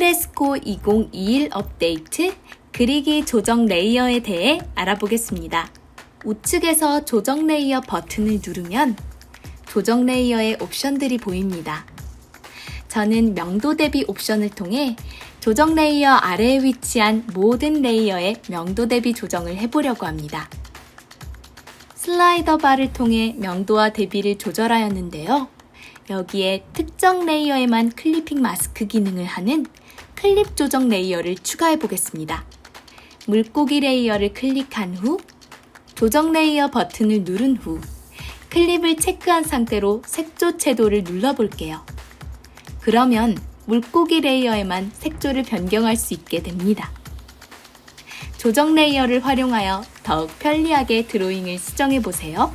코코 2021 업데이트 그리기 조정 레이어에 대해 알아보겠습니다. 우측에서 조정 레이어 버튼을 누르면 조정 레이어의 옵션들이 보입니다. 저는 명도 대비 옵션을 통해 조정 레이어 아래에 위치한 모든 레이어의 명도 대비 조정을 해보려고 합니다. 슬라이더 바를 통해 명도와 대비를 조절하였는데요. 여기에 특정 레이어에만 클리핑 마스크 기능을 하는 클립 조정 레이어를 추가해 보겠습니다. 물고기 레이어를 클릭한 후 조정 레이어 버튼을 누른 후 클립을 체크한 상태로 색조 채도를 눌러볼게요. 그러면 물고기 레이어에만 색조를 변경할 수 있게 됩니다. 조정 레이어를 활용하여 더욱 편리하게 드로잉을 수정해 보세요.